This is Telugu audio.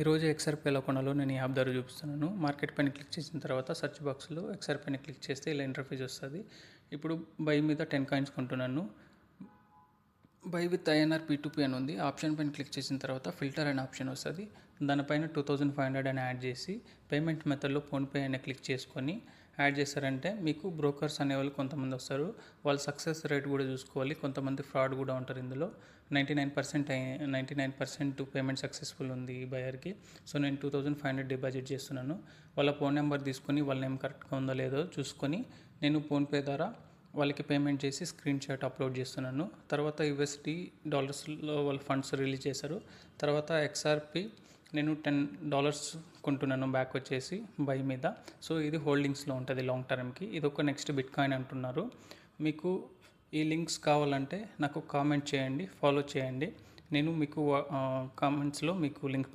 ఈరోజు ఎక్స్ఆర్పి ఎలా కొనాలో నేను ఈ యాప్ ధర చూపిస్తున్నాను. మార్కెట్ పైన క్లిక్ చేసిన తర్వాత సెర్చ్ బాక్స్లో ఎక్స్ఆర్ పైన క్లిక్ చేస్తే ఇలా ఇంటర్ఫేస్ వస్తుంది. ఇప్పుడు బై మీద టెన్ కాయిన్స్ కొంటున్నాను. బై విత్ ఐఎన్ఆర్ పీ అని ఉంది. ఆప్షన్ పైన క్లిక్ చేసిన తర్వాత ఫిల్టర్ అనే ఆప్షన్ వస్తుంది. దానిపైన టూ థౌజండ్ ఫైవ్ హండ్రెడ్ అని యాడ్ చేసి పేమెంట్ మెథడ్లో ఫోన్పే అని క్లిక్ చేసుకొని యాడ్ చేశారంటే మీకు బ్రోకర్స్ అనేవాళ్ళు కొంతమంది వస్తారు. వాళ్ళ సక్సెస్ రేట్ కూడా చూసుకోవాలి. కొంతమంది ఫ్రాడ్ కూడా ఉంటారు ఇందులో. Ninety nine percent ninety nine percent payment successful ఉంది ఈ బయర్కి. సో నేను two thousand five hundred deposit చేస్తున్నాను. వాళ్ళ ఫోన్ నెంబర్ తీసుకొని వాళ్ళ నేమ్ కరెక్ట్గా ఉందో లేదో చూసుకొని నేను ఫోన్పే ద్వారా వాళ్ళకి పేమెంట్ చేసి స్క్రీన్ షాట్ అప్లోడ్ చేస్తున్నాను. తర్వాత యుఎస్డి డాలర్స్లో వాళ్ళ ఫండ్స్ రిలీజ్ చేశారు. తర్వాత ఎక్స్ఆర్పి నేను టెన్ డాలర్స్ కొంటున్నాను బ్యాక్ వచ్చేసి బై మీద. సో ఇది హోల్డింగ్స్లో ఉంటుంది లాంగ్ టర్మ్కి. ఇది ఒక నెక్స్ట్ బిట్ కాయిన్ అంటున్నారు. మీకు ఈ లింక్స్ కావాలంటే నాకు కామెంట్ చేయండి ఫాలో చేయండి. నేను మీకు కామెంట్స్లో మీకు లింక్